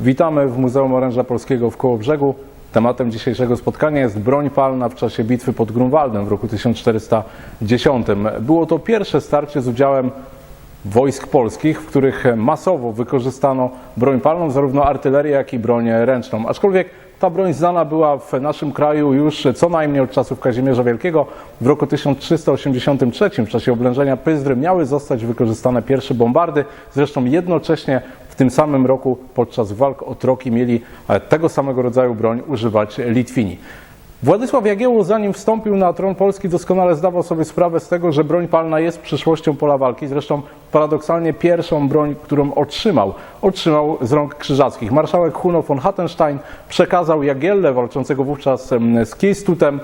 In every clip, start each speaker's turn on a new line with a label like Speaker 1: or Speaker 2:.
Speaker 1: Witamy w Muzeum Oręża Polskiego w Kołobrzegu. Tematem dzisiejszego spotkania jest broń palna w czasie bitwy pod Grunwaldem w roku 1410. Było to pierwsze starcie z udziałem wojsk polskich, w których masowo wykorzystano broń palną, zarówno artylerię, jak i broń ręczną. Aczkolwiek ta broń znana była w naszym kraju już co najmniej od czasów Kazimierza Wielkiego. W roku 1383 w czasie oblężenia Pyzdry miały zostać wykorzystane pierwsze bombardy. Zresztą jednocześnie tym samym roku podczas walk o Troki mieli e, tego samego rodzaju broń używać Litwini. Władysław Jagiełło, zanim wstąpił na tron Polski, doskonale zdawał sobie sprawę z tego, że broń palna jest przyszłością pola walki. Zresztą paradoksalnie pierwszą broń, którą otrzymał, otrzymał z rąk krzyżackich. Marszałek Huno von Hattenstein przekazał Jagielle, walczącego wówczas z Kiejstutem,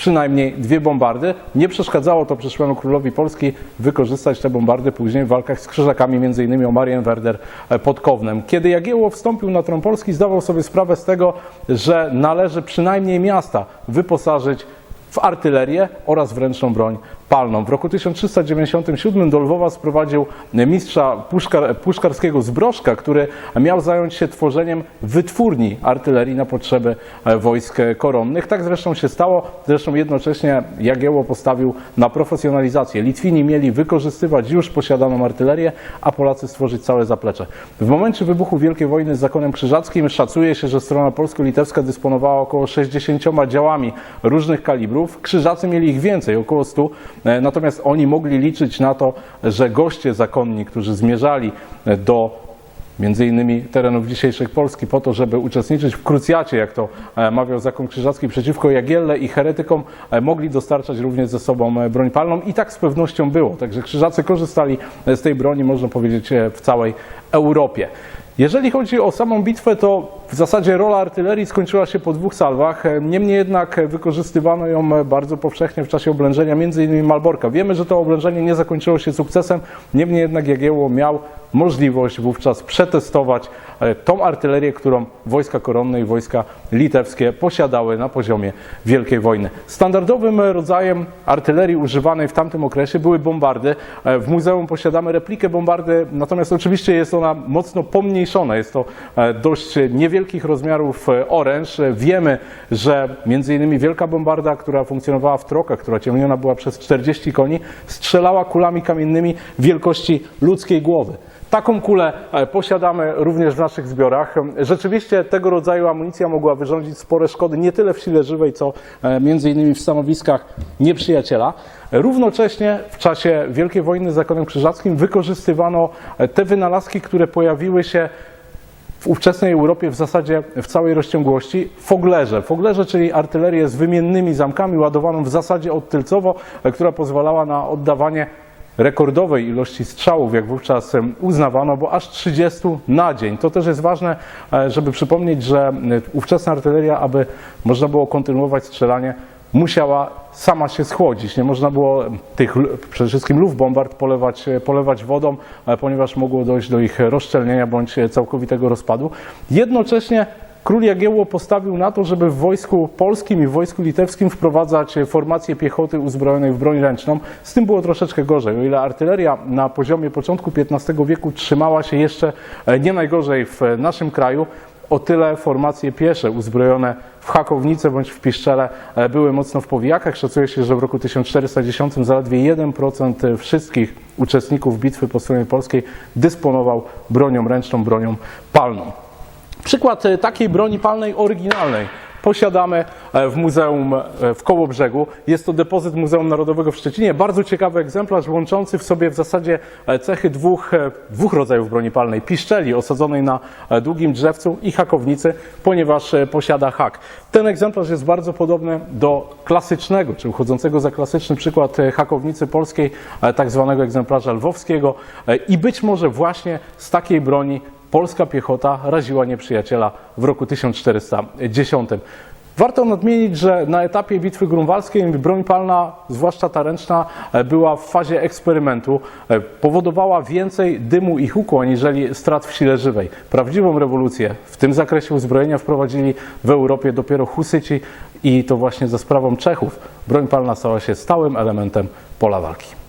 Speaker 1: przynajmniej dwie bombardy. Nie przeszkadzało to przyszłemu królowi Polski wykorzystać te bombardy później w walkach z krzyżakami, m.in. o Marienwerder pod Kownem. Kiedy Jagiełło wstąpił na tron Polski, zdawał sobie sprawę z tego, że należy przynajmniej miasta wyposażyć w artylerię oraz w ręczną broń palną. W roku 1397 do Lwowa sprowadził mistrza puszkar, puszkarskiego z Broszka, który miał zająć się tworzeniem wytwórni artylerii na potrzeby e, wojsk koronnych. Tak zresztą się stało. Zresztą jednocześnie Jagiełło postawił na profesjonalizację. Litwini mieli wykorzystywać już posiadaną artylerię, a Polacy stworzyć całe zaplecze. W momencie wybuchu Wielkiej Wojny z zakonem krzyżackim szacuje się, że strona polsko-litewska dysponowała około 60 działami różnych kalibrów. Krzyżacy mieli ich więcej, około 100. E, Natomiast oni mogli liczyć na to, że goście zakonni, którzy zmierzali e, do między innymi terenów dzisiejszych Polski po to, żeby uczestniczyć w krucjacie, jak to e, mawiał zakon krzyżacki przeciwko Jagielle i heretykom, mogli dostarczać również ze sobą broń palną i tak z pewnością było. Także krzyżacy korzystali z tej broni, można powiedzieć, w całej Europie. Jeżeli chodzi o samą bitwę, to w zasadzie rola artylerii skończyła się po dwóch salwach. Niemniej jednak wykorzystywano ją bardzo powszechnie w czasie oblężenia m.in. Malborka. Wiemy, że to oblężenie nie zakończyło się sukcesem, niemniej jednak Jagiełło miał możliwość wówczas przetestować e, tą artylerię, którą wojska koronne i wojska litewskie posiadały na poziomie Wielkiej Wojny. Standardowym rodzajem artylerii używanej w tamtym okresie były bombardy. E, W muzeum posiadamy replikę bombardy, natomiast oczywiście jest ona mocno pomniejszona. Jest to e, dość niewielkich rozmiarów oręż. Wiemy, że między innymi wielka bombarda, która funkcjonowała w trokach, która ciągniona była przez 40 koni, strzelała kulami kamiennymi wielkości ludzkiej głowy. Taką kulę e, posiadamy również w naszych zbiorach. Rzeczywiście tego rodzaju amunicja mogła wyrządzić spore szkody nie tyle w sile żywej, co e, między innymi w stanowiskach nieprzyjaciela. Równocześnie w czasie Wielkiej Wojny z zakonem krzyżackim wykorzystywano e, te wynalazki, które pojawiły się w ówczesnej Europie w zasadzie w całej rozciągłości foglerze. Foglerze, czyli artylerię z wymiennymi zamkami ładowaną w zasadzie odtylcowo, która pozwalała na oddawanie rekordowej ilości strzałów, jak wówczas uznawano, bo aż 30 na dzień. To też jest ważne, e, żeby przypomnieć, że e, ówczesna artyleria, aby można było kontynuować strzelanie, musiała sama się schłodzić. Nie można było tych przede wszystkim luf bombard polewać, e, polewać wodą, ponieważ mogło dojść do ich rozszczelnienia bądź całkowitego rozpadu. Jednocześnie Król Jagiełło postawił na to, żeby w wojsku polskim i w wojsku litewskim wprowadzać formację piechoty uzbrojonej w broń ręczną. Z tym było troszeczkę gorzej. O ile artyleria na poziomie początku XV wieku trzymała się jeszcze e, nie najgorzej w e, naszym kraju, o tyle formacje piesze uzbrojone w hakownice bądź w piszczele e, były mocno w powijakach. Szacuje się, że w roku 1410 zaledwie 1% wszystkich uczestników bitwy po stronie polskiej dysponował bronią ręczną, bronią palną. Przykład e, takiej broni palnej oryginalnej posiadamy e, w Muzeum e, w Kołobrzegu. Jest to depozyt Muzeum Narodowego w Szczecinie. Bardzo ciekawy egzemplarz łączący w sobie w zasadzie cechy dwóch, dwóch rodzajów broni palnej. Piszczeli osadzonej na długim drzewcu i hakownicy, ponieważ posiada hak. Ten egzemplarz jest bardzo podobny do klasycznego, czy uchodzącego za klasyczny przykład hakownicy polskiej, tak zwanego egzemplarza lwowskiego i być może właśnie z takiej broni polska piechota raziła nieprzyjaciela w roku 1410. Warto nadmienić, że na etapie bitwy grunwaldzkiej broń palna, zwłaszcza ta ręczna, e, była w fazie eksperymentu. E, Powodowała więcej dymu i huku, aniżeli strat w sile żywej. Prawdziwą rewolucję w tym zakresie uzbrojenia wprowadzili w Europie dopiero Husyci i to właśnie za sprawą Czechów broń palna stała się stałym elementem pola walki.